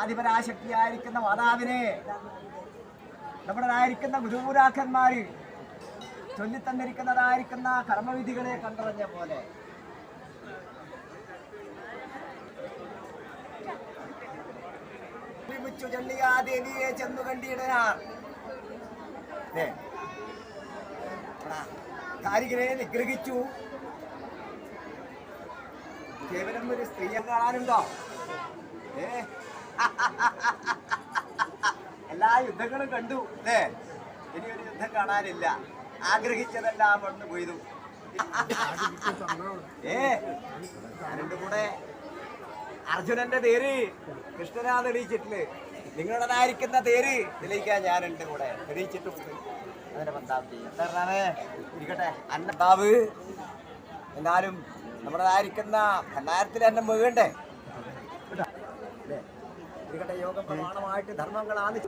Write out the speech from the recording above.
ആദിപരാശക്തിയായിരിക്കുന്ന മാതാവിനെ നമ്മുടേതായിരിക്കുന്ന ഗുരുപൂരാക്കന്മാർ ചൊല്ലിത്തന്നിരിക്കുന്നതായിരിക്കുന്ന കർമ്മവിധികളെ കണ്ടറിഞ്ഞ പോലെ. ഒരുമിച്ചു ചൊല്ലിയ ദേവിയെ ചെന്നു എടാ, കാരികനെ നിഗ്രഹിച്ചു. കേവലം ഒരു സ്ത്രീയെ കാണാനുണ്ടോ? ഏ എല്ലാ യുദ്ധങ്ങളും കണ്ടു അല്ലേ? ഇനി ഒരു യുദ്ധം കാണാനില്ല. ആഗ്രഹിച്ചതെല്ലാം വന്നു പോയതു. ഏ ഞാനുണ്ട് കൂടെ അർജുനന്റെ തേര് കൃഷ്ണനാ തെളിയിച്ചിട്ടില്ലേ? നിങ്ങളുടേതായിരിക്കുന്ന തേര് തെളിയിക്കാൻ ഞാനുണ്ട് കൂടെ. തെളിയിച്ചിട്ടുണ്ട് അതിന്റെ പന്താവ് എന്താണ് ഇരിക്കട്ടെ. അന്നത്താവ് എന്നാലും നമ്മുടേതായിരിക്കുന്ന ഭണ്ഡാരത്തിൽ എന്നെ മുഴുകണ്ടേ വികട യോഗ പ്രമാണമായിട്ട് ധർമ്മങ്ങളാണ്